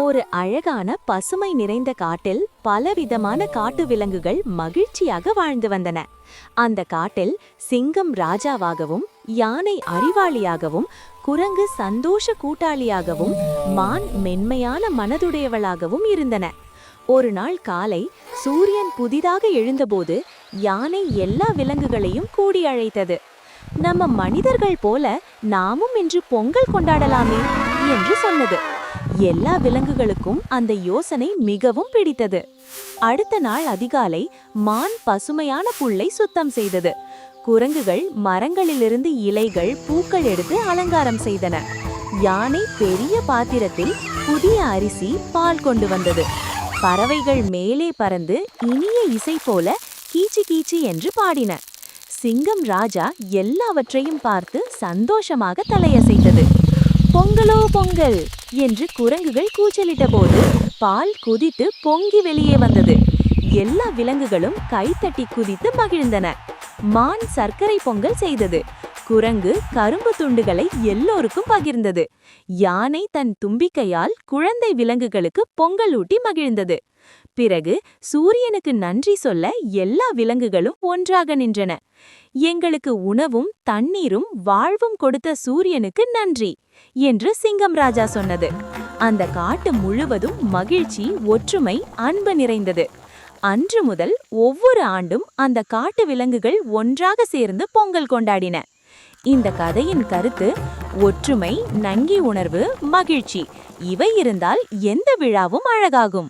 ஒரு அழகான பசுமை நிறைந்த காட்டில் பலவிதமான காட்டு விலங்குகள் மகிழ்ச்சியாக வாழ்ந்து வந்தன. அந்த காட்டில் சிங்கம் ராஜாவாகவும் யானை அறிவாளியாகவும் குரங்கு சந்தோஷ கூட்டாளியாகவும் மான் மென்மையான மனதுடையவளாகவும் இருந்தன. ஒரு நாள் காலை சூரியன் புதிதாக எழுந்தபோது யானை எல்லா விலங்குகளையும் கூடி அழைத்தது. நம்ம மனிதர்கள் போல நாமும் இன்று பொங்கல் கொண்டாடலாமே என்று சொன்னது. எல்லா விலங்குகளுக்கும் அந்த யோசனை மிகவும் பிடித்தது. அடுத்த நாள் அதிகாலை மான் பசுமையான புல்லை சுத்தம் செய்தது. குரங்குகள் மரங்களிலிருந்து இலைகள் பூக்கள் எடுத்து அலங்காரம் செய்தன. யானை பெரிய பாத்திரத்தில் புதிய அரிசி பால் கொண்டு வந்தது. பறவைகள் மேலே பறந்து இனிய இசை போல கீச்சி கீச்சி என்று பாடின. சிங்கம் ராஜா எல்லாவற்றையும் பார்த்து சந்தோஷமாக தலையசைத்தது. பொங்கலோ பொங்கல்! என்று குரங்குகள் கூச்சலிட்ட போது பால் குதித்து பொங்கி வெளியே வந்தது. எல்லா விலங்குகளும் கைத்தட்டி குதித்து மகிழ்ந்தன. மான் சர்க்கரை பொங்கல் செய்தது. குரங்கு கரும்பு துண்டுகளை எல்லோருக்கும் பகிர்ந்தது. யானை தன் தும்பிக்கையால் குழந்தை விலங்குகளுக்கு பொங்கல் ஊட்டி மகிழ்ந்தது. பிறகு சூரியனுக்கு நன்றி சொல்ல எல்லா விலங்குகளும் ஒன்றாக நின்றன. எங்களுக்கு உணவும் தண்ணீரும் வாழ்வும் கொடுத்த சூரியனுக்கு நன்றி என்று சிங்கம் ராஜா சொன்னது. அந்த காட்டு முழுவதும் மகிழ்ச்சி ஒற்றுமை அன்பு நிறைந்தது. அன்று முதல் ஒவ்வொரு ஆண்டும் அந்த காட்டு விலங்குகள் ஒன்றாக சேர்ந்து பொங்கல் கொண்டாடின. இந்த கதையின் கருத்து ஒற்றுமை நங்கி உணர்வு மகிழ்ச்சி. இவை இருந்தால் எந்த விழாவும் அழகாகும்.